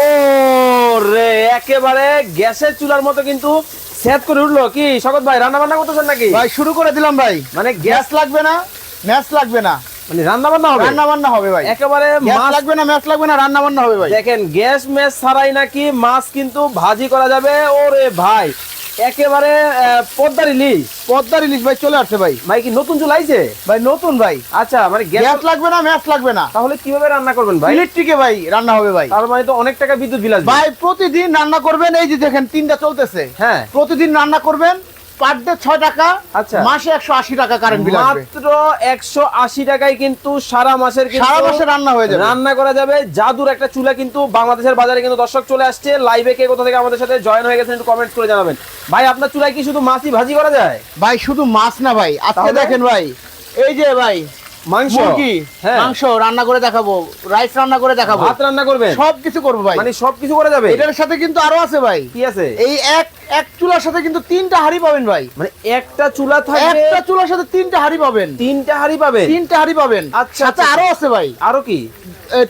ও রে একেবারে গ্যাসের চুলার মতো কিন্তু সেট করে উঠল। কি শকত ভাই রান্না বান্না করতেছেন নাকি? ভাই শুরু করে দিলাম ভাই। মানে গ্যাস লাগবে না? ম্যাচ লাগবে না। মানে রান্না বান্না হবে? রান্না বান্না হবে ভাই। একেবারে মাছ লাগবে না ম্যাচ লাগবে না রান্না বান্না হবে ভাই। দেখেন গ্যাস ম্যাচ ছাড়াই নাকি মাছ কিন্তু ভাজি করা যাবে। ওরে ভাই একেবারে পদ্মার ইলিশ। পদ্মার ইলিশ ভাই চলে আসছে ভাই। ভাই কি নতুন চলাইছে আইছে? ভাই নতুন ভাই। আচ্ছা মানে গ্যাস গ্যাস লাগবে না ম্যাচ লাগবে না। তাহলে কীভাবে রান্না করবেন ভাই? ইলেকট্রিকে ভাই রান্না হবে ভাই। তার মানে তো অনেক টাকা বিদ্যুৎ বিল আসবে। ভাই প্রতিদিন রান্না করবেন এই যে দেখেন তিনটা চলতেছে। হ্যাঁ। প্রতিদিন রান্না করবেন পার ডে ছয় টাকা আচ্ছা। মাসে একশো আশি টাকা কারেন্ট বিল আসবে। মাত্র একশো আশি টাকায় কিন্তু সারা মাসের কিন্তু সারা মাসে রান্না হয়ে যাবে। রান্না করা যাবে। জাদুর একটা চুলা কিন্তু বাংলাদেশের বাজারে কিন্তু দর্শক চলে আসছে। লাইভে কে কোথা থেকে আমাদের সাথে জয়েন হয়ে গেছেন একটু কমেন্ট করে জানাবেন। ভাই আপনার চুলায় কি শুধু মাছই ভাজি করা যায়? ভাই শুধু মাছ না ভাই। আজকে দেখেন ভাই এই যে ভাই মাংস? মুরগি। হ্যাঁ। মাংস রান্না করে দেখাবো রাইস রান্না করে দেখাবো। ভাত রান্না করবেন? সব কিছু করব ভাই। মানে সবকিছু করা যাবে? এটার সাথে কিন্তু আরও আছে ভাই। কি আছে? এই এক এক চুলার সাথে কিন্তু তিনটা হাড়ি পাবেন ভাই। মানে একটা চুলা থাকবে? একটা চুলার সাথে তিনটা হাড়ি পাবেন। তিনটা হাড়ি পাবেন? তিনটা হাড়ি পাবেন। আচ্ছা, আচ্ছা। আরও আছে ভাই। আরও কি?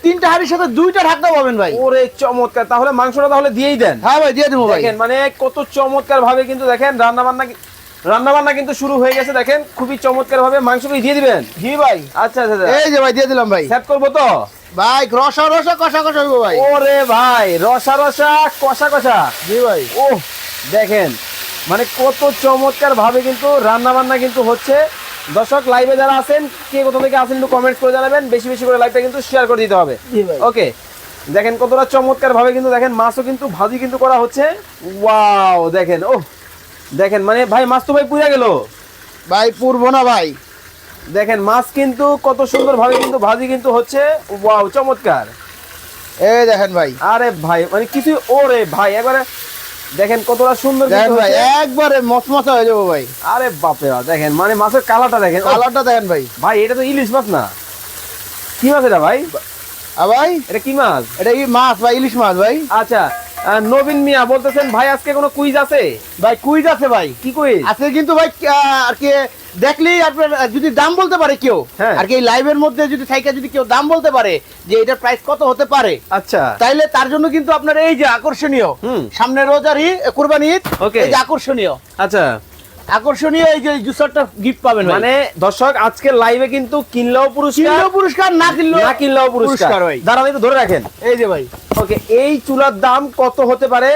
তিনটা হাড়ির সাথে দুইটা ঢাকনা পাবেন ভাই। ওরে চমৎকার। তাহলে মাংসটা তাহলে দিয়েই দেন। হ্যাঁ ভাই দিয়ে দেবো ভাই। দেখেন মানে কত চমৎকার ভাবে কিন্তু দেখেন রান্না বান্না রান্না বান্না কিন্তু শুরু হয়ে গেছে দেখেন খুবই চমৎকার ভাবে মাংসকে দিয়ে দিবেন। জি ভাই আচ্ছা আচ্ছা আচ্ছা। এই যে ভাই দিয়ে দিলাম ভাই। সেট করব তো? ভাই রসা রসা কষা কষা ভাই। ওরে ভাই রসা রসা কষা কষা। জি ভাই। ও দেখেন মানে কত চমৎকার ভাবে কিন্তু রান্না বান্না কিন্তু হচ্ছে। দর্শক লাইভে যারা আছেন কে কোথা থেকে আছেন একটু কমেন্ট করে জানাবেন। বেশি বেশি করে লাইভটা কিন্তু শেয়ার করে দিতে হবে। জি ভাই। ওকে দেখেন কতটা চমৎকার ভাবে কিন্তু দেখেন মাছও কিন্তু ভাজি কিন্তু করা হচ্ছে। ওয়াও দেখেন ও দেখেন মানে ভাই মাছ তো ভাই পুড়ে গেল। ভাই পূর্ব না ভাই। দেখেন মাছ কিন্তু কত সুন্দর ভাবে কিন্তু ভাজি কিন্তু হচ্ছে। ওয়াও চমৎকার। এই দেখেন ভাই। আরে ভাই মানে কিছু ওরে ভাই একবারে দেখেন কতটা সুন্দর দেখেন ভাই একবারে মচমচা হয়ে যাব ভাই। আরে বাপরে বাপ, দেখেন মানে মাছের কালারটা দেখেন। কালারটা দেখেন ভাই। ভাই এটা তো ইলিশ মাছ না। কি মাছ এটা ভাই? ভাই? এটা কি মাছ? এটা কি মাছ ভাই ইলিশ মাছ ভাই। আচ্ছা নবীন মিয়া বলতেছেন ভাই আজকে কোনো কুইজ আছে? ভাই কুইজ আছে ভাই। কি কুইজ আছে কিন্তু ভাই আর কি দেখলেই আপনার যদি দাম বলতে পারে কেউ হ্যাঁ। আর কি লাইভের মধ্যে যদি থাইকা যদি কেউ দাম বলতে পারে যে এটার প্রাইস কত হতে পারে আচ্ছা। তাইলে তার জন্য কিন্তু আপনার এই যে আকর্ষণীয়। সামনে রোজার ঈদ কুরবানি ঈদ এই যে আকর্ষণীয়। আচ্ছা। আকর্ষণীয় এই যে জুসারটা গিফট পাবেন মানে দর্শক আজকে লাইভে কিন্তু কিনলেও পুরস্কার কিনলেও পুরস্কার না কিনলেও না কিনলেও পুরস্কার। পুরস্কার দাঁড়ান একটু ধরে রাখেন। এই যে ভাই। ওকে এই চুলার দাম কত হতে পারে?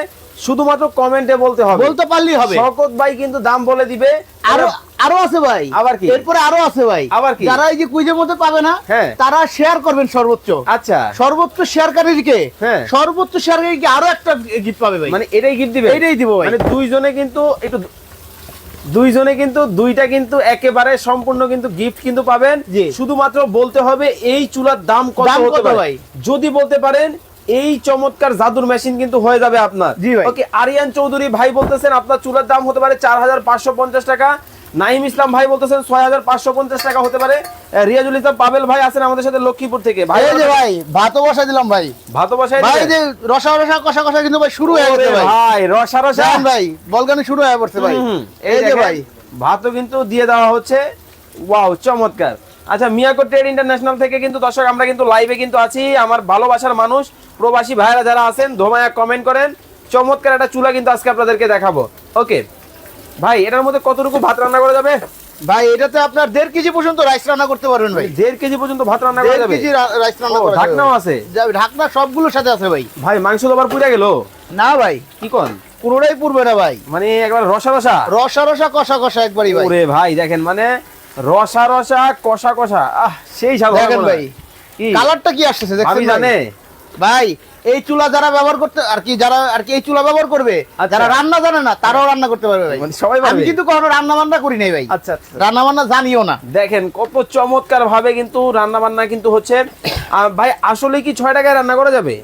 শুধুমাত্র কমেন্টে বলতে হবে। বলতে পারলেই হবে। শকত ভাই কিন্তু দাম বলে দিবে। আরও আরও আছে ভাই। আবার কি? এরপরে আরও আছে ভাই। আবার কি? যারা এই যে কুইজের মধ্যে পাবে না হ্যাঁ। তারা শেয়ার করবেন সর্বোচ্চ। আচ্ছা। সর্বোচ্চ শেয়ারকারীকে হ্যাঁ। সর্বোচ্চ শেয়ারকারীকে আরও একটা গিফট পাবে ভাই। মানে এটাই গিফট দিবে? এইটাই দিব ভাই। মানে দুইজনে কিন্তু একটু দুইজনে কিন্তু দুইটা কিন্তু একেবারে সম্পূর্ণ কিন্তু গিফট কিন্তু পাবেন। যে শুধুমাত্র বলতে হবে এই চুলার দাম কত হতে পারে? যদি বলতে পারেন এই চমৎকার জাদুর মেশিন কিন্তু হয়ে যাবে আপনার। ওকে আরিয়ান চৌধুরী ভাই বলতেছেন আপনার চুলার দাম হতে পারে চার হাজার পাঁচশো পঞ্চাশ টাকা। নাইম ইসলাম ভাই বলতেছেন ছয় হাজার পাঁচশো পঞ্চাশ টাকা হতে পারে। রিয়াজুল ইসলাম পাবেল ভাই আছেন আমাদের সাথে লক্ষ্মীপুর থেকে। ভাই এই যে ভাই ভাতও বসা দিলাম ভাই। ভাত বসাই ভাই যে রসা রসা কষা কষা কিন্তু ভাই শুরু হয়ে গেছে ভাই। ভাই রসা রসা। ভাই বলগানি শুরু হয়ে পড়ছে ভাই। এই যে ভাই। ভাতও কিন্তু দিয়ে দেওয়া হচ্ছে। ওয়াও চমৎকার। আচ্ছা মিয়াকো ট্রেড ইন্টারন্যাশনাল থেকে কিন্তু দর্শক আমরা কিন্তু লাইভে কিন্তু আছি। আমার ভালোবাসার মানুষ প্রবাসী ভাইরা যারা আছেন ধোমায়া কমেন্ট করেন। চমৎকার একটা চুলা কিন্তু আজকে আপনাদেরকে দেখাবো। ওকে ভাই এটার মধ্যে কতটুকু ভাত রান্না করা যাবে? ভাই এটাতে আপনার দেড় কেজি পর্যন্ত রাইস রান্না করতে পারবেন ভাই। দেড় কেজি পর্যন্ত ভাত রান্না করা যাবে? কেজি রাইস রান্না করা যাবে ঢাকনাও আছে? ঢাকনা সবগুলোর সাথে আছে ভাই। ভাই মাংস তো আবার পুড়ে গেল। না ভাই কি কোন? পুরোটাই পূর্বে না ভাই। মানে একবার রসা রসা? রসা রসা কষা কষা একবারই ভাই। ওরে ভাই দেখেন মানে রসা রসা কষা কষা। আহ সেই স্বাদ দেখেন ভাই কি? কালারটা কি আসছে জানে জানে? ভাই এই চুলা যারা ব্যবহার করতে আর কি যারা আর কি এই চুলা ব্যবহার করবে আচ্ছা। যারা রান্না জানে না তারাও রান্না করতে পারবে ভাই। মানে সবাই আমি কিন্তু কখনো রান্না বান্না করি নাই ভাই। আচ্ছা আচ্ছা। রান্না বান্না জানিও না। দেখেন কত চমৎকার ভাবে কিন্তু রান্না বান্না কিন্তু হচ্ছে। ভাই আসলে কি ছয় টাকায় রান্না করা যাবে?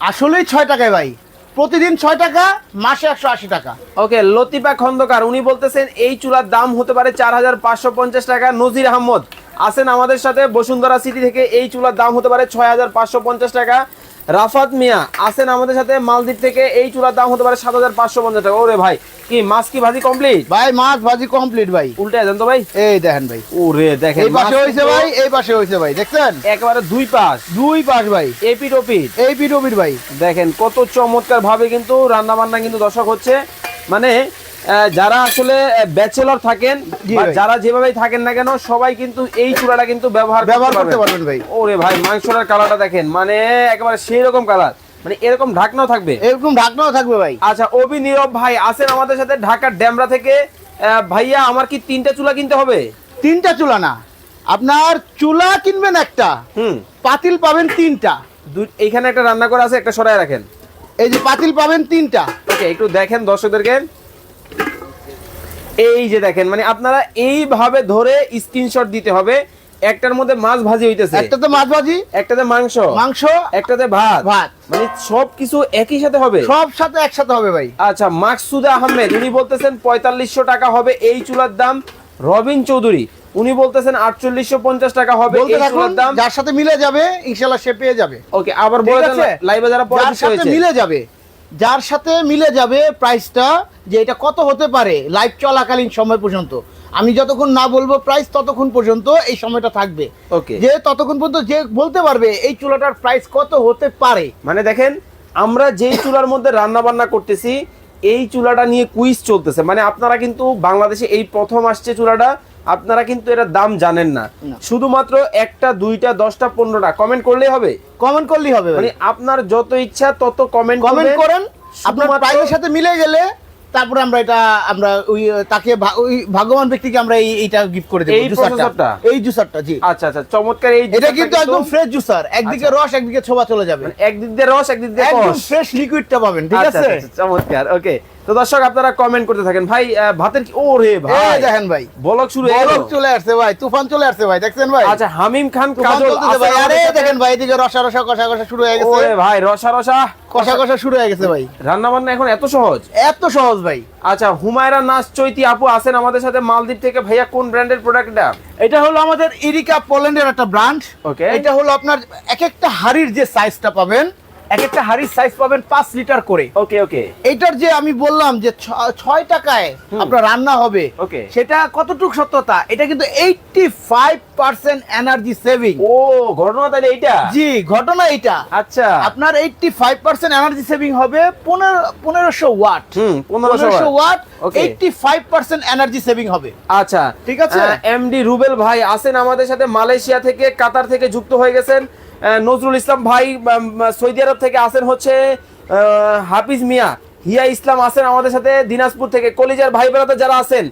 আসলেই ছয় টাকায় ভাই। প্রতিদিন ছয় টাকা মাসে একশো আশি টাকা। ওকে লতিফা খন্দকার উনি বলতেছেন এই চুলার দাম হতে পারে চার হাজার পাঁচশো পঞ্চাশ টাকা। নজির আহমদ আছেন আমাদের সাথে বসুন্ধরা সিটি থেকে এই চুলার দাম হতে পারে ছয় হাজার পাঁচশো পঞ্চাশ টাকা। রাফাত মিয়া আছেন আমাদের সাথে মালদ্বীপ থেকে। এই চুলার দাম হতে পারে সাত হাজার পাঁচশো পঞ্চাশ টাকা। ওরে ভাই কি মাছ কি ভাজি কমপ্লিট ভাই মাছ ভাজি কমপ্লিট ভাই। উল্টে যান তো ভাই। এই দেখেন ভাই। ওরে দেখেন এই পাশে হয়েছে ভাই এই পাশে হয়েছে ভাই দেখছেন? একেবারে দুই পাশ। দুই পাশ ভাই। এপিট ওপিট এই পিটবিট ভাই। দেখেন কত চমৎকার ভাবে কিন্তু রান্না বান্না কিন্তু দর্শক হচ্ছে। মানে যারা আসলে ব্যাচেলর থাকেন। যারা যেভাবেই থাকেন না কেন সবাই কিন্তু এই চূড়াটা কিন্তু ব্যবহার ব্যবহার করতে পারবেন ভাই। ওরে ভাই মাংসটার কালারটা দেখেন। মানে একেবারে সেই রকম কালার মানে এরকম ঢাকনাও থাকবে। এরকম ঢাকনাও থাকবে ভাই। আচ্ছা অভি নীরব ভাই আছেন আমাদের সাথে ঢাকার ড্যামরা থেকে। ভাইয়া আমার কি তিনটা চুলা কিনতে হবে? তিনটা চুলা না। আপনার চুলা কিনবেন একটা। হুম। পাতিল পাবেন তিনটা। এইখানে একটা রান্না করা আছে একটা সরাই রাখেন। এই যে পাতিল পাবেন তিনটা। ওকে একটু দেখেন দর্শকদেরকে। এই যে দেখেন মানে আপনারা এইভাবে ধরে স্ক্রিনশট দিতে হবে। একটার মধ্যে মাছ ভাজি হইতেছে। একটাতে মাছ ভাজি একটাতে মাংস। মাংস একটাতে ভাত। ভাত। মানে সব কিছু একই সাথে হবে? সব সাথে একসাথে হবে ভাই। আচ্ছা মাকসুদা আহমেদ উনি বলতেছেন পঁয়তাল্লিশশো টাকা হবে এই চুলার দাম। রবিন চৌধুরী উনি বলতেছেন আটচল্লিশশো পঞ্চাশ টাকা হবে বলতে এই চুলার দাম। যার সাথে মিলে যাবে ইনশাল্লাহ সে পেয়ে যাবে। ওকে আবার বলে? লাইভে যারা যার সাথে মিলে যাবে যার সাথে মিলে যাবে প্রাইসটা যে এটা কত হতে পারে লাইভ চলাকালীন সময় পর্যন্ত। আমি যতক্ষণ না বলব প্রাইস ততক্ষণ পর্যন্ত এই সময়টা থাকবে। ওকে যে ততক্ষণ পর্যন্ত যে বলতে পারবে এই চুলাটার প্রাইস কত হতে পারে। মানে দেখেন আমরা যেই চুলার মধ্যে রান্না বান্না করতেছি এই চুলাটা নিয়ে কুইজ চলতেছে। মানে আপনারা কিন্তু বাংলাদেশে এই প্রথম আসছে চুলাটা আপনারা কিন্তু এটার দাম জানেন না। শুধুমাত্র একটা দুইটা দশটা পনেরোটা কমেন্ট করলেই হবে। কমেন্ট করলেই হবে মানে আপনার যত ইচ্ছা তত কমেন্ট কমেন্ট করেন আপনার প্রাইসের সাথে মিলে গেলে তারপরে আমরা এটা আমরা ওই তাকে ওই ভাগ্যবান ব্যক্তিকে আমরা এই এইটা গিফট করে দেবো এই জুসারটা এই জুসারটা জি। আচ্ছা আচ্ছা চমৎকার এই এটা কিন্তু একদম ফ্রেশ জুসার একদিকে রস একদিকে ছোবা চলে যাবে। মানে একদিক দিয়ে রস একদিক দিয়ে একদম ফ্রেশ লিকুইডটা পাবেন ঠিক আচ্ছা, আছে? আচ্ছা, চমৎকার ওকে তো দর্শক আপনারা কমেন্ট করতে থাকেন। ভাই ভাতের কি ও রে ভাই দেখেন ভাই। বলক শুরু গেল। চলে আসছে ভাই তুফান চলে আসছে ভাই দেখছেন ভাই? আচ্ছা হামিম খান কাজল ভাই। আরে দেখেন ভাই এদিকে রসা রসা কষা কষা শুরু হয়ে গেছে। ওরে ভাই রসা রসা। কষা কষা শুরু হয়ে গেছে ভাই। রান্না বান্না এখন এত সহজ? এত সহজ ভাই। আচ্ছা হুমায়রা নাচ চৈতি আপু আছেন আমাদের সাথে মালদ্বীপ থেকে। ভাইয়া কোন ব্র্যান্ডের প্রোডাক্টটা এটা হলো আমাদের ইরিকা পোল্যান্ডের একটা ব্র্যান্ড ওকে এটা হলো আপনার এক একটা হাড়ির যে সাইজটা পাবেন এক একটা হাড়ির সাইজ পাবেন পাঁচ লিটার করে। ওকে ওকে এইটার যে আমি বললাম যে ছয় টাকায় আপনার রান্না হবে Okay. সেটা কতটুকু সত্যতা? এটা কিন্তু eighty five percent energy saving ও ঘটনা তাহলে এইটা? জি ঘটনা এটা আচ্ছা। আপনার eighty five percent energy saving হবে পনেরো পনেরোশো ওয়াট পনেরোশো watt. Eighty five percent energy saving হবে। আচ্ছা। ঠিক আছে? এমডি রুবেল ভাই আছেন আমাদের সাথে মালয়েশিয়া থেকে কাতার থেকে যুক্ত হয়ে গেছেন। নজরুল ইসলাম ভাই সৌদি আরব থেকে আসেন হচ্ছে হাফিজ মিয়া হিয়া ইসলাম আসেন আমাদের সাথে দিনাজপুর থেকে। কলিজার ভাই বেড়াতে যারা আসেন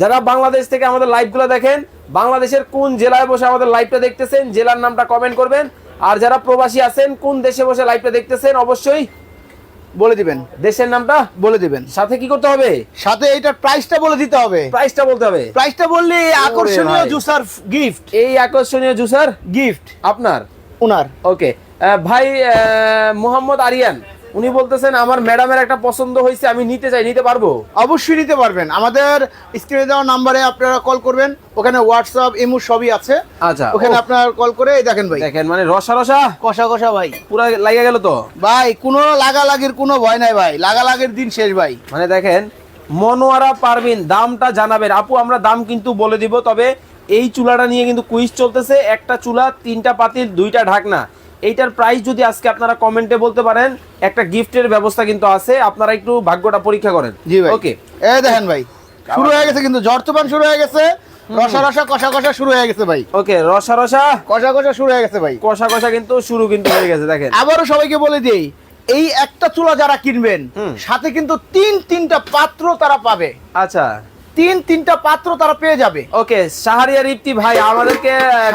যারা বাংলাদেশ থেকে আমাদের লাইভগুলো দেখেন বাংলাদেশের কোন জেলায় বসে আমাদের লাইভটা দেখতেছেন জেলার নামটা কমেন্ট করবেন। আর যারা প্রবাসী আছেন কোন দেশে বসে লাইভটা দেখতেছেন অবশ্যই বলে দিবেন। দেশের নামটা বলে দিবেন। সাথে কি করতে হবে? সাথে এটা প্রাইসটা বলে দিতে হবে। প্রাইসটা বলতে হবে। প্রাইসটা বললে আকর্ষণীয়। জুসার গিফট এই আকর্ষণীয় জুসার গিফট আপনার। ওনার ওকে ভাই মোহাম্মদ আরিয়ান উনি বলতেছেন আমার ম্যাডামের একটা পছন্দ হয়েছে আমি নিতে চাই নিতে পারব? অবশ্যই নিতে পারবেন। আমাদের স্ক্রিনে দেওয়া নাম্বারে আপনারা কল করবেন। ওখানে হোয়াটসঅ্যাপ ইমো সবই আছে। আচ্ছা ওখানে আপনার কল করে দেখেন ভাই। দেখেন মানে রসা রসা? কষা কষা ভাই। পুরো লাগিয়ে গেল তো? ভাই কোনো লাগালাগির কোনো ভয় নাই ভাই। লাগালাগির দিন শেষ ভাই। মানে দেখেন মনোয়ারা পারবিন দামটা জানাবেন। আপু আমরা দাম কিন্তু বলে দিব তবে এই চুলাটা নিয়ে কিন্তু কুইজ চলতেছে। একটা চুলা তিনটা পাতিল দুইটা ঢাকনা। এইটার প্রাইস যদি আজকে আপনারা কমেন্টে বলতে পারেন একটা গিফটের ব্যবস্থা কিন্তু আছে। আপনারা একটু ভাগ্যটা পরীক্ষা করেন। জি ভাই। ওকে এই দেখেন ভাই শুরু হয়ে গেছে কিন্তু তুফান শুরু হয়ে গেছে। রসা রসা কষা কষা শুরু হয়ে গেছে ভাই। ওকে রসা রসা। কষা কষা শুরু হয়ে গেছে ভাই। কষা কষা কিন্তু শুরু কিন্তু হয়ে গেছে দেখেন। আবারও সবাইকে বলে দিই এই একটা চুলা যারা কিনবেন। সাথে কিন্তু তিন তিনটা পাত্র তারা পাবে। আচ্ছা। তিন তিনটা পাত্র তারা পেয়ে যাবে। ওকে শাহরিয়ার ইফতি ভাই আমাদেরকে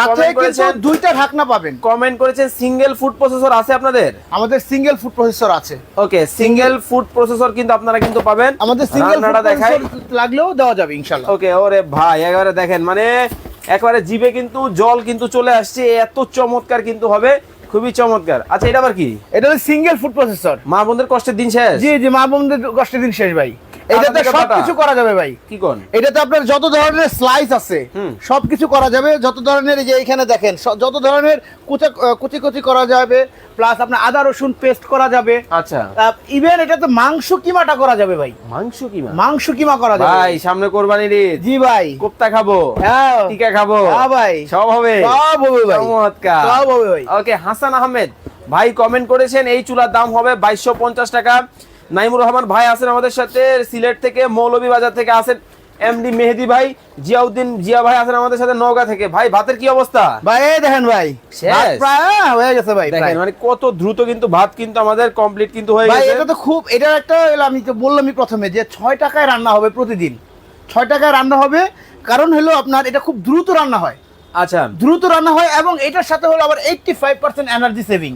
কমেন্ট করেছেন। দুইটা ঢাকনা পাবেন। কমেন্ট করেছেন সিঙ্গেল ফুড প্রসেসর আছে আপনাদের? আমাদের সিঙ্গেল ফুড প্রসেসর আছে। ওকে সিঙ্গেল ফুড প্রসেসর কিন্তু আপনারা কিন্তু পাবেন। আমাদের সিঙ্গেল ফুড দেখাই। লাগলেও দেওয়া যাবে ইনশাআল্লাহ। ওকে ওরে ভাই একেবারে দেখেন মানে একবারে জিভে কিন্তু জল কিন্তু চলে আসছে এত চমৎকার কিন্তু হবে। খুবই চমৎকার। আচ্ছা এটা আবার কি? এটা হলো সিঙ্গেল ফুড প্রসেসর মা বোনদের কষ্টের দিন শেষ? জি জি মা বোনদের কষ্টের দিন শেষ ভাই। এটাতে থেকে সব বাটা। কিছু করা যাবে ভাই। কি কোন? এটাতে আপনার যত ধরনের স্লাইস আছে সবকিছু করা যাবে। যত ধরনের যে এখানে দেখেন যত ধরনের কুচা কুচি কুচি করা যাবে প্লাস আপনার আদা রসুন পেস্ট করা যাবে। আচ্ছা। ইভেন এটাতে মাংস কিমাটা করা যাবে ভাই। মাংস কি মা মাংস কিমা করা যাবে। ভাই সামনে কোরবানির ঈদ। জি ভাই। কোপ্তা খাব হ্যাঁ। টিকা খাব। হ্যাঁ ভাই। সব হবে। সব হবে ভাই। চমৎকার। সব হবে ভাই। ওকে হাসান আহমেদ। ভাই কমেন্ট করেছেন এই চুলার দাম হবে বাইশশো পঞ্চাশ টাকা। নাইমুর রহমান ভাই আছেন আমাদের সাথে সিলেট থেকে মৌলভীবাজার থেকে আছেন এমডি মেহেদি ভাই জিয়াউদ্দিন জিয়া ভাই আছেন আমাদের সাথে নওগাঁ থেকে। ভাই ভাতের কি অবস্থা? ভাই দেখেন ভাই হ্যাঁ, হয়ে গেছে ভাই দেখেন মানে কত দ্রুত কিন্তু ভাত কিন্তু আমাদের কমপ্লিট কিন্তু হয়ে ভাই গেছে। এটা তো খুব এটা একটা আমি তো বললামই প্রথমে যে ছয় টাকায় রান্না হবে প্রতিদিন। ছয় টাকায় রান্না হবে কারণ হলো আপনার এটা খুব দ্রুত রান্না হয়। আচ্ছা। দ্রুত রান্না হয় এবং এটার সাথে হলো আবার eighty five percent energy saving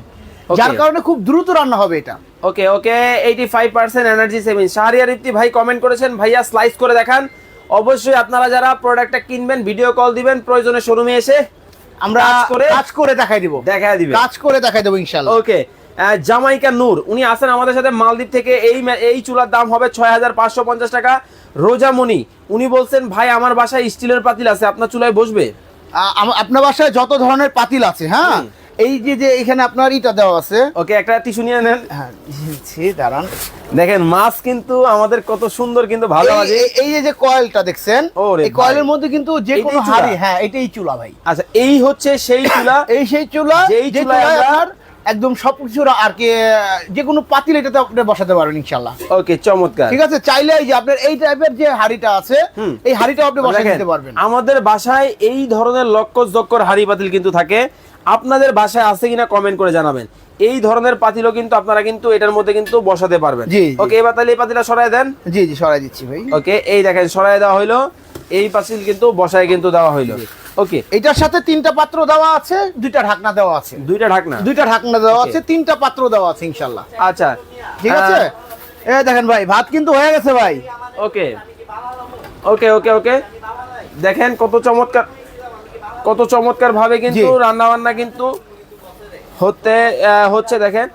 যার কারণে খুব দ্রুত রান্না হবে এটা। Okay okay eighty five percent energy saving Shahriar Ifti ভাই কমেন্ট করেছেন ভাইয়া স্লাইস করে দেখান। অবশ্যই আপনারা যারা প্রোডাক্টটা কিনবেন ভিডিও কল দিবেন প্রয়োজনে শোরুমে এসে আমরা কাজ করে দেখাই দিব। দেখায় দিবেন। কাজ করে দেখাই দেবো ইনশাল্লাহ ওকে জামাইকা নূর উনি আছেন আমাদের সাথে মালদ্বীপ থেকে। এই এই চুলার দাম হবে ছয় হাজার পাঁচশো পঞ্চাশ টাকা। রোজামণি উনি বলছেন ভাই আমার বাসায় স্টিলের পাতিল আছে আপনার চুলায় বসবে? আপনার বাসায় যত ধরনের পাতিল আছে হ্যাঁ? এই যে যে এখানে আপনার ইটা দেওয়া আছে। ওকে একটা টিস্যু নিয়ে নেন। হ্যাঁ দাঁড়ান। দেখেন মাছ কিন্তু আমাদের কত সুন্দর কিন্তু ভালো আছে এই- যে যে কয়েলটা দেখছেন ওরে এই কয়েলের মধ্যে কিন্তু যে কোনো হাড়ি হ্যাঁ এটাই চুলা ভাই। আচ্ছা এই হচ্ছে সেই চুলা এই সেই চুলা যেই চুলায় আপনার একদম সবকিছু আর কি যে কোনো পাতিল এটাতে আপনি বসাতে পারবেন ইনশাল্লাহ। ওকে চমৎকার। ঠিক আছে চাইলে এই যে আপনার এই টাইপের যে হাড়িটা আছে এই হাড়িটা আপনি বসাতে দিতে পারবেন। আমাদের বাসায় এই ধরনের লক্কর জক্কর হাড়ি পাতিল কিন্তু থাকে। আপনাদের বাসায় আছে কিনা কমেন্ট করে জানাবেন। এই ধরনের পাতিলও কিন্তু আপনারা কিন্তু এটার মধ্যে কিন্তু বসাতে পারবেন। ওকে এবার তাহলে এই পাতিলটা সরাই দেন। জি জি সরাই দিচ্ছি ভাই। ওকে এই দেখেন সরাই দেওয়া হইল। এই পাতিল কিন্তু বসায় কিন্তু দেওয়া হইল। ওকে এটার সাথে তিনটা পাত্র দেওয়া আছে দুইটা ঢাকনা দেওয়া আছে। দুইটা ঢাকনা? দুইটা ঢাকনা দেওয়া আছে তিনটা পাত্র দেওয়া আছে ইনশাল্লাহ আচ্ছা। ঠিক আছে? এই দেখেন ভাই ভাত কিন্তু হয়ে গেছে ভাই। ওকে ওকে ওকে ওকে দেখেন কত চমৎকার কত চমৎকার ভাবে কিন্তু। রান্না বান্না কিন্তু হতে হচ্ছে দেখেন।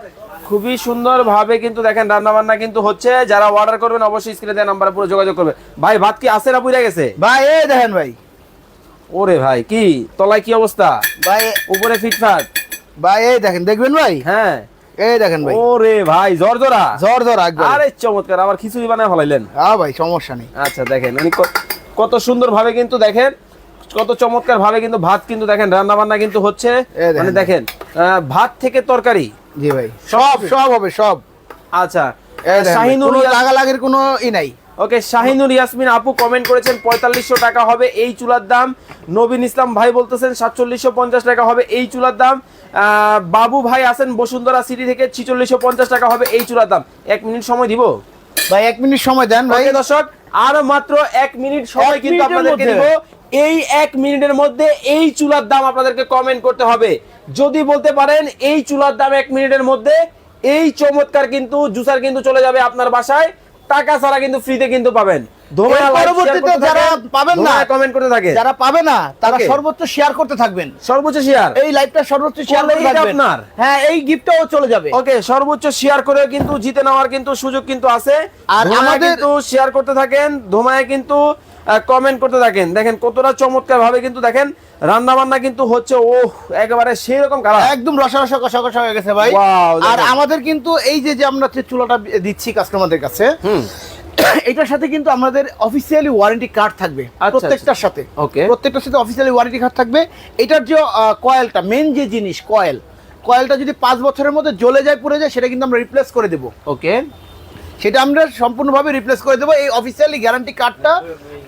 খুবই সুন্দর ভাবে কিন্তু দেখেন রান্না বান্না কিন্তু হচ্ছে। যারা অর্ডার করবেন অবশ্যই স্ক্রিনে দেওয়া নাম্বারে পুরো যোগাযোগ করবে ভাই ভাত কি আছে না পুড়ে গেছে? ভাই এই দেখেন ভাই। ওরে ভাই কি? তলায় কি অবস্থা? ভাই উপরে ফিটফাট? ভাই এই দেখেন দেখবেন ভাই? হ্যাঁ। এই দেখেন ভাই। ওরে ভাই জর্জরা একবার। আরে চমৎকার আবার খিচুড়ি বানায় ফলাইলেন। হ্যাঁ ভাই সমস্যা নেই। আচ্ছা দেখেন উনি কত সুন্দর ভাবে কিন্তু দেখেন কত চমৎকার ভাবে কিন্তু ভাত কিন্তু দেখেন রান্না বান্না কিন্তু হচ্ছে। দেখেন। মানে দেখেন ভাত থেকে তরকারি। জি ভাই সব সব হবে সব। আচ্ছা শাহিনুর লাগালাগির কোনো ই নাই। ওকে শাহিনুর ইয়াসমিন আপু কমেন্ট করেছেন পঁয়তাল্লিশশো টাকা হবে এই চুলার দাম। নবীন ইসলাম ভাই বলতেছেন সাতচল্লিশশো পঞ্চাশ টাকা হবে এই চুলার দাম। বাবু ভাই আছেন বসুন্ধরা সিটি থেকে ছিচল্লিশশো পঞ্চাশ টাকা হবে এই চুলার দাম। এক মিনিট সময় দিব? ভাই এক মিনিট সময় দেন ভাই। দর্শক আর মাত্র এক মিনিট সময় কিন্তু আপনাদেরকে দিব। এই এক মিনিটের মধ্যে এই চুলার দাম আপনাদেরকে কমেন্ট করতে হবে। যদি বলতে পারেন এই চুলার দাম এক মিনিটের মধ্যে এই চমৎকার কিন্তু জুসার কিন্তু চলে যাবে আপনার বাসায়। টাকা ছাড়া কিন্তু ফ্রিতে কিন্তু পাবেন। পরবর্তীতে যারা না, করতে থাকে যারা পাবে না তারা সর্বোচ্চ শেয়ার করতে থাকবেন। সর্বোচ্চ শেয়ার এই লাইভটা সর্বোচ্চ শেয়ার করতে এটা থাকবেন। আপনার। হ্যাঁ এই গিফটটাও চলে যাবে। ওকে সর্বোচ্চ শেয়ার করে কিন্তু জিতে নেওয়ার কিন্তু সুযোগ কিন্তু আছে। আর আমাদের- শেয়ার করতে থাকেন ধোমায় কিন্তু কমেন্ট করতে থাকেন। দেখেন কতটা চমৎকার ভাবে কিন্তু দেখেন রান্না বান্না কিন্তু হচ্ছে ও একেবারে সেই রকম কালার একদম রসা রসা কষা কষা হয়ে গেছে ভাই। আর আমাদের কিন্তু এই যে যে আমরা যে চুলাটা দিচ্ছি কাস্টমারদের কাছে এটার সাথে কিন্তু আমাদের অফিসিয়ালি ওয়ারেন্টি কার্ড থাকবে। আচ্ছা, প্রত্যেকটার সাথে। ওকে প্রত্যেকটার সাথে অফিসিয়ালি ওয়ারেন্টি কার্ড থাকবে। এটার যে কয়েলটা মেন যে জিনিস কয়েল কয়েলটা যদি পাঁচ বছরের মধ্যে জ্বলে যায় পুড়ে যায় সেটা কিন্তু আমরা রিপ্লেস করে দেবো। ওকে সেটা আমরা সম্পূর্ণভাবে রিপ্লেস করে দেবো। এই অফিসিয়ালি গ্যারান্টি কার্ডটা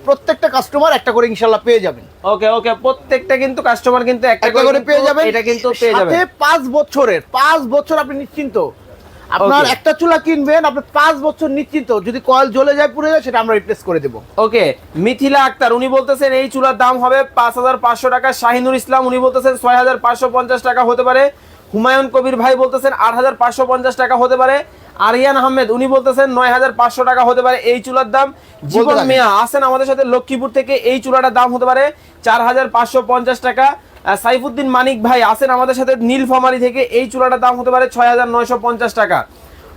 প্রত্যেকটা কাস্টমার একটা করে ইনশাল্লাহ পেয়ে যাবেন। ওকে ওকে প্রত্যেকটা কিন্তু কাস্টমার কিন্তু একটা করে পেয়ে যাবেন। এটা কিন্তু পেয়ে যাবেন সাথে যাবেন। পাঁচ বছরের পাঁচ বছর আপনি নিশ্চিন্ত। আপনার একটা চুলা কিনবেন আপনি পাঁচ বছর নিশ্চিন্ত। যদি কয়েল জ্বলে যায় পুড়ে যায় সেটা আমরা রিপ্লেস করে দেবো। ওকে মিথিলা আক্তার উনি বলতেছেন এই চুলার দাম হবে পাঁচ হাজার পাঁচশো টাকা। শাহিনুর ইসলাম উনি বলতেছেন ছয় হাজার পাঁচশো পঞ্চাশ টাকা হতে পারে। হুমায়ুন কবির ভাই বলতেছেন আট হাজার পাঁচশো পঞ্চাশ টাকা হতে পারে। আরিয়ান আহমেদ উনি বলতেছেন নয় হাজার পাঁচশো টাকা হতে পারে এই চুলার দাম। জীবন। মিয়া আসেন আমাদের সাথে লক্ষ্মীপুর থেকে এই চুলাটার দাম হতে পারে চার হাজার পাঁচশো পঞ্চাশ টাকা। সাইফুদ্দিন মানিক ভাই আসেন আমাদের সাথে নীলফামারি থেকে এই চুলাটার দাম হতে পারে ছয় হাজার নয়শো পঞ্চাশ টাকা।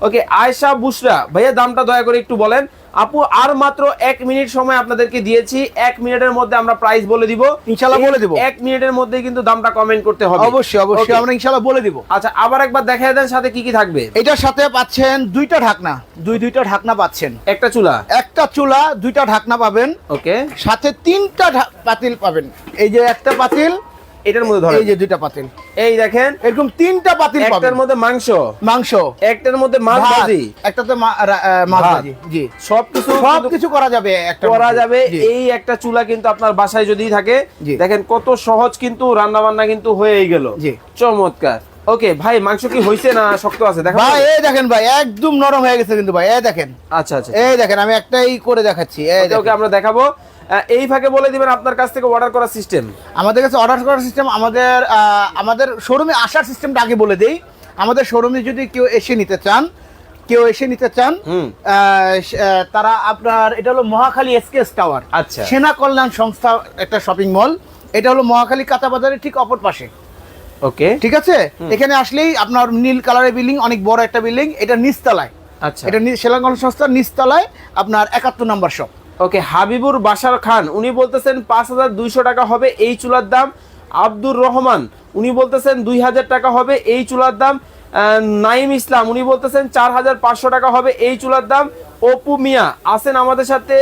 ওকে আয়শা বুসরা ভাইয়া দামটা দয়া করে একটু বলেন। আপু আর মাত্র এক মিনিট সময় আপনাদেরকে দিয়েছি। এক মিনিটের মধ্যে আমরা প্রাইস বলে দিব। ইনশাল্লাহ বলে দিব। এক মিনিটের মধ্যে কিন্তু দামটা কমেন্ট করতে হবে। অবশ্যই অবশ্যই আমরা ইনশাল্লাহ বলে দিব। আচ্ছা আবার একবার দেখাই দেন সাথে কি কি থাকবে। এটার সাথে পাচ্ছেন দুইটা ঢাকনা। দুই দুইটা ঢাকনা পাচ্ছেন। একটা চুলা। একটা চুলা দুইটা ঢাকনা পাবেন। ওকে সাথে তিনটা পাতিল পাবেন। এই যে একটা পাতিল এটার মধ্যে ধরেন। এই যে দুইটা পাতিল। এই দেখেন এরকম তিনটা পাতিল পাবেন। একটার মধ্যে মাংস মাংস। একটার মধ্যে মাছ ভাজি। একটাতে মাছ ভাজি জি। সবকিছু সব কিছু করা যাবে একটা করা যাবে। এই একটা চুলা কিন্তু আপনার বাসায় যদি থাকে দেখেন কত সহজ কিন্তু রান্না বান্না কিন্তু হয়েই গেল। জি। চমৎকার। ওকে ভাই মাংস কি হইছে না শক্ত আছে? দেখেন ভাই এই দেখেন ভাই একদম নরম হয়ে গেছে কিন্তু ভাই এই দেখেন। আচ্ছা আচ্ছা। এই দেখেন আমি একটাই করে দেখাচ্ছি এই ওকে, আমরা দেখাবো। এই ফাঁকে বলে দিবেন আপনার কাছ থেকে অর্ডার করার সিস্টেম আমাদের কাছে অর্ডার করার সিস্টেম আমাদের আমাদের শোরুমে আসার সিস্টেমটা আগে বলে দেই। আমাদের শোরুমে যদি কেউ এসে নিতে চান কেউ এসে নিতে চান তারা আপনার এটা হলো মহাখালী এসকেএস টাওয়ার। আচ্ছা। সেনা কল্যাণ সংস্থা একটা শপিং মল এটা হলো মহাখালী কাঁচা বাজারের ঠিক অপর পাশে। ওকে ঠিক আছে? এখানে আসলেই আপনার নীল কালারের বিল্ডিং অনেক বড় একটা বিল্ডিং এটা নিচতলায়। আচ্ছা। এটা সেনা কল্যাণ সংস্থার নিচতলায় আপনার একাত্তর number shop okay, Habibur Bashar Khan, উনি বলতেছেন পাঁচ হাজার দুইশো টাকা হবে এই চুলার দাম। আব্দুর রহমান, উনি বলতেছেন দুই হাজার টাকা হবে এই চুলার দাম। নাইম ইসলাম, উনি বলতেছেন চার হাজার পাঁচশো টাকা হবে এই চুলার দাম। অপু মিয়া আছেন আমাদের সাথে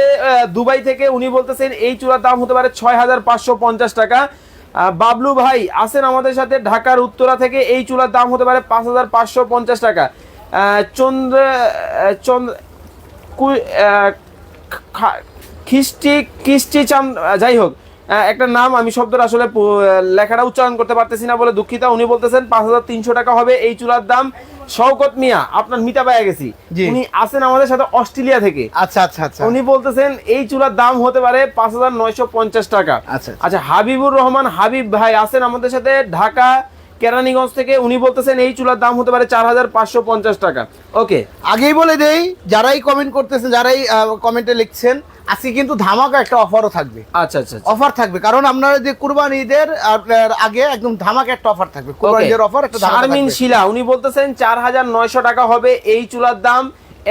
দুবাই থেকে, উনি বলতেছেন এই চুলার দাম হতে পারে ছয় হাজার পাঁচশো পঞ্চাশ টাকা। বাবলু ভাই আছেন আমাদের সাথে, ঢাকার উত্তরা থেকে, এই চুলার দাম হতে পারে পাঁচ হাজার পাঁচশো পঞ্চাশ টাকা। চন্দ্র চন্দ্র খিস্টি খিস্টি চাম যাই হোক একটা নাম আমি শব্দটা আসলে লেখাটা উচ্চারণ করতে পারতেছি না বলে দুঃখিত। উনি বলতেছেন পাঁচ হাজার তিনশো টাকা হবে এই চুলার দাম। শওকত মিয়া আপনার মিতা পায়ে গেছি। উনি আছেন আমাদের সাথে অস্ট্রেলিয়া থেকে। আচ্ছা আচ্ছা আচ্ছা। উনি বলতেছেন এই চুলার দাম হতে পারে পাঁচ হাজার নয়শো পঞ্চাশ টাকা। আচ্ছা। আচ্ছা হাবিবুর রহমান হাবিব ভাই আছেন আমাদের সাথে ঢাকা কেরানীগঞ্জ থেকে উনি বলতেছেন এই চুলার দাম হতে পারে চার হাজার পাঁচশো পঞ্চাশ টাকা। ওকে আগেই বলে দেই যারাই কমেন্ট করতেছেন যারাই কমেন্টে লিখছেন আজকে কিন্তু ধামাকা একটা অফারও থাকবে। আচ্ছা আচ্ছা আচ্ছা। অফার থাকবে কারণ আপনারা যে কুরবানি ঈদের আপনার আগে একদম ধামাকা একটা অফার থাকবে। কুরবান. ঈদের অফার একটা শারমিন শিলা উনি বলতেছেন চার হাজার নয়শো টাকা হবে এই চুলার দাম।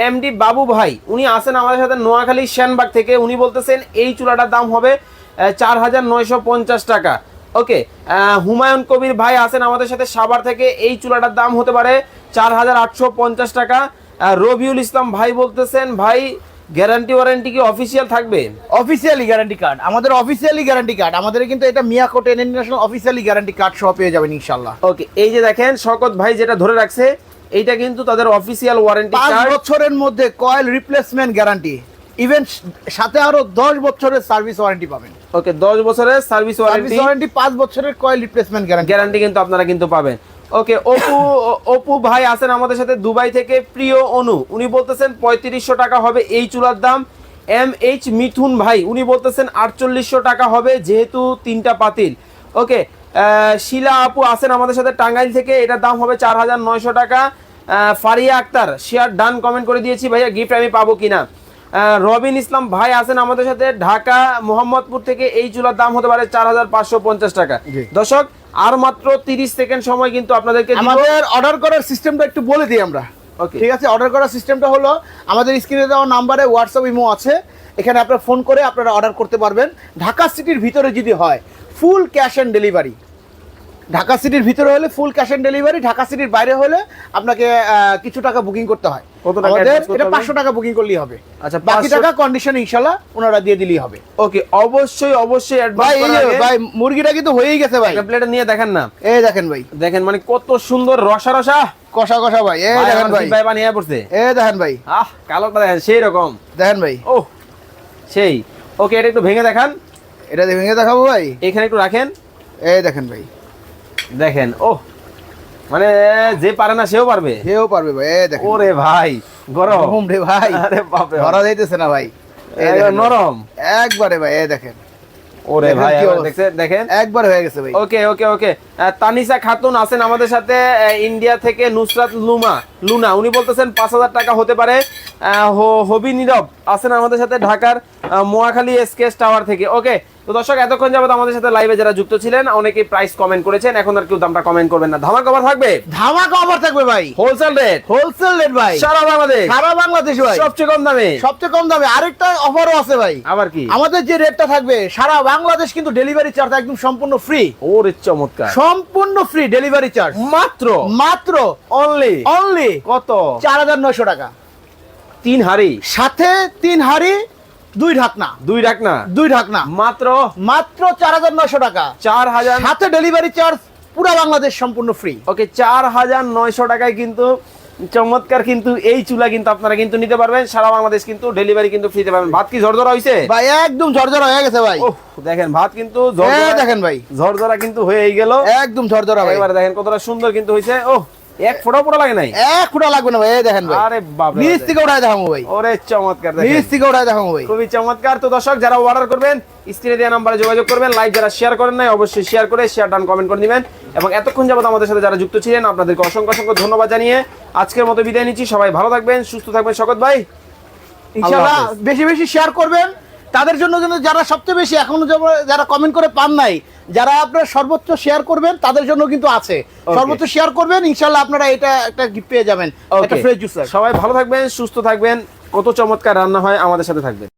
এমডি বাবু ভাই উনি আছেন আমাদের সাথে নোয়াখালী শ্যানবাগ থেকে উনি বলতেছেন এই চুলাটার দাম হবে চার হাজার নয়শো পঞ্চাশ টাকা। ওকে হুমায়ুন কবির ভাই আছেন আমাদের সাথে। সাবার থেকে এই চুলাটার দাম হতে পারে চার হাজার আটশো পঞ্চাশ টাকা। রবিউল ইসলাম ভাই বলতেছেন ভাই গ্যারান্টি ওয়ারেন্টি কি অফিসিয়াল থাকবে? অফিসিয়ালি গ্যারান্টি কার্ড আমাদের অফিসিয়ালি গ্যারান্টি কার্ড আমাদের কিন্তু এটা মিয়াকোট ইন্টারন্যাশনাল অফিসিয়ালি গ্যারান্টি কার্ড সহ পেয়ে যাবেন ইনশাল্লাহ ওকে এই যে দেখেন শকত ভাই যেটা ধরে রাখছে এইটা কিন্তু তাদের অফিসিয়াল ওয়ারেন্টি কার্ড বছরের মধ্যে কয়েল রিপ্লেসমেন্ট গ্যারান্টি ইভেন সাথে আরও দশ বছরের সার্ভিস ওয়ারেন্টি পাবেন। ওকে দশ বছরের সার্ভিস সার্ভিস ওয়ারেন্টি ওয়ারেন্টি পাঁচ বছরের কয়েল রিপ্লেসমেন্ট গ্যারান্টি গ্যারান্টি কিন্তু আপনারা কিন্তু পাবেন। ওকে অপু অপু ভাই আছেন আমাদের সাথে দুবাই থেকে প্রিয় অনু। উনি বলতেছেন পঁয়ত্রিশশো টাকা হবে এই চুলার দাম। এম এইচ মিথুন ভাই উনি বলতেছেন আটচল্লিশশো টাকা হবে যেহেতু তিনটা পাতিল। ওকে শিলা আপু আছেন আমাদের সাথে টাঙ্গাইল থেকে এটার দাম হবে চার হাজার নয়শো টাকা। Faria Akter share done comment করে দিয়েছি ভাইয়া গিফট আমি পাবো কিনা? রবিন ইসলাম ভাই আছেন আমাদের সাথে ঢাকা মোহাম্মদপুর থেকে এই চুলার দাম হতে পারে চার হাজার পাঁচশো পঞ্চাশ টাকা। দর্শক আর মাত্র তিরিশ সেকেন্ড সময় কিন্তু আপনাদেরকে। আমাদের অর্ডার করার সিস্টেমটা একটু বলে দিই আমরা. ঠিক আছে অর্ডার করার সিস্টেমটা হলো আমাদের স্ক্রিনে দেওয়া নাম্বারে হোয়াটসঅ্যাপ ইমো আছে এখানে আপনারা ফোন করে আপনারা অর্ডার করতে পারবেন ঢাকা সিটির ভিতরে যদি হয় full cash on delivery Dhaka সিটির ভিতরে হলে full cash on delivery Dhaka সিটির বাইরে হলে আপনাকে কিছু টাকা বুকিং করতে হয়। কত টাকা আমাদের এটা? পাঁচশো টাকা বুকিং করলেই হবে। আচ্ছা, বাকি টাকা কন্ডিশন ইনশাল্লাহ ওনারা দিয়ে দিলেই হবে। ওকে অবশ্যই অবশ্যই ভাই এই ভাই মুরগিটা কিন্তু হয়েই গেছে ভাই। একটা প্লেটে নিয়ে দেখেন না। এই দেখেন ভাই। দেখেন মানে কত সুন্দর রসা রসা। কষা কষা ভাই এই ভাই, দেখেন আমার ভাই। বানিয়ে পড়ছে। এই দেখেন ভাই। আহ কালোটা দেখেন সেই রকম। দেখেন ভাই। ও সেই। ওকে এটা একটু ভেঙে দেখান। এটা ভেঙে দেখাবো ভাই। এখানে একটু রাখেন। এই দেখেন ভাই। দেখেন ও মানে যে পারে না সেও পারবে? সেও পারবে ভাই দেখেন। ওরে ভাই গরম। রে ভাই। আরে। ধরা যাইতেছে না ভাই। নরম। একবারে ভাই এই দেখেন। ওরে ভাই দেখেন। একবার হয়ে গেছে ভাই। ওকে ওকে ওকে। তানিসা খাতুন আছেন আমাদের সাথে ইন্ডিয়া থেকে নুসরাত লুমা লুনা উনি বলতেছেন পাঁচ হাজার টাকা হতে পারে। হবি নীরব আছেন আমাদের সাথে ঢাকার মোয়াখালী এসকেএস টাওয়ার থেকে। ওকে তো দর্শক এতক্ষণ যাবত আমাদের সাথে লাইভে যারা যুক্ত ছিলেন অনেকে প্রাইস কমেন্ট করেছেন এখন আর কেউ দামটা কমেন্ট করবেন না। ধামা কভার থাকবে? ধামাকা অফার থাকবে ভাই। হোলসেল রেট হোলসেল রেট ভাই। সারা বাংলাদেশ? সারা বাংলাদেশ ভাই। সবচেয়ে কম দামে? সবচেয়ে কম দামে। আরেকটা অফারও আছে ভাই। আবার কি? আমাদের যে রেটটা থাকবে সারা বাংলাদেশ কিন্তু ডেলিভারি চার্জ একদম সম্পূর্ণ ফ্রি ওরে চমৎকার। সম্পূর্ণ ফ্রি ডেলিভারি চার্জ মাত্র? মাত্র। অনলি অনলি কত? চার হাজার নয়শো টাকা। তিন হাড়ি। সাথে তিন হাড়ি দুই ঢাকনা। দুই রাখ না দুই ঢাকনা। মাত্র? মাত্র চার হাজার নয়শো টাকা। চার হাজার সাথে ডেলিভারি চার্জ পুরো বাংলাদেশ সম্পূর্ণ ফ্রি ওকে চার হাজার নয়শো টাকায় কিন্তু চমৎকার কিন্তু এই চুলা কিন্তু আপনারা কিন্তু নিতে পারবেন। সারা বাংলাদেশ কিন্তু ডেলিভারি কিন্তু ফ্রিতে পাবেন। ভাত কি ঝরঝরা হয়েছে ভাই একদম ঝরঝরা হয়ে গেছে ভাই। দেখেন ভাত কিন্তু হ্যাঁ, ঝরঝরা দেখেন ভাই। ঝরঝরা কিন্তু হয়েই গেল। একদম ঝরঝরা ভাই। এবারে দেখেন কতটা সুন্দর কিন্তু হয়েছে ও এক ফোঁটা ফোঁটা লাগে নাই? এক ফুটা লাগবে না ভাই দেখেন ভাই। আরে বাপ নিচ থেকে উঠায় দেখাবো ভাই। ওরে চমৎকার নিচ থেকে উঠায় দেখাবো ভাই। খুবই চমৎকার। তো দর্শক যারা অর্ডার করবেন স্ক্রিনে দেওয়া নাম্বারে যোগাযোগ করবেন। লাইভ যারা শেয়ার করেন নাই অবশ্যই শেয়ার করে শেয়ার ডান কমেন্ট করে দিবেন। এবং এতক্ষণ যাবত আমাদের সাথে যারা যুক্ত ছিলেন আপনাদেরকে অসংখ্য অসংখ্য ধন্যবাদ জানিয়ে আজকের মতো বিদায় নিচ্ছি। সবাই ভালো থাকবেন সুস্থ থাকবেন। শকত ভাই ইনশাআল্লাহ বেশি বেশি শেয়ার করবেন। তাদের জন্য কিন্তু যারা সবচেয়ে বেশি এখনও যারা- কমেন্ট করে পান নাই যারা আপনার সর্বোচ্চ শেয়ার করবেন তাদের জন্য কিন্তু আছে। সর্বোচ্চ শেয়ার করবেন ইনশাল্লাহ আপনারা এটা একটা গিফট পেয়ে যাবেন। একটা ফ্রেশ সবাই ভালো থাকবেন সুস্থ থাকবেন। কত চমৎকার রান্না হয় আমাদের সাথে থাকবেন।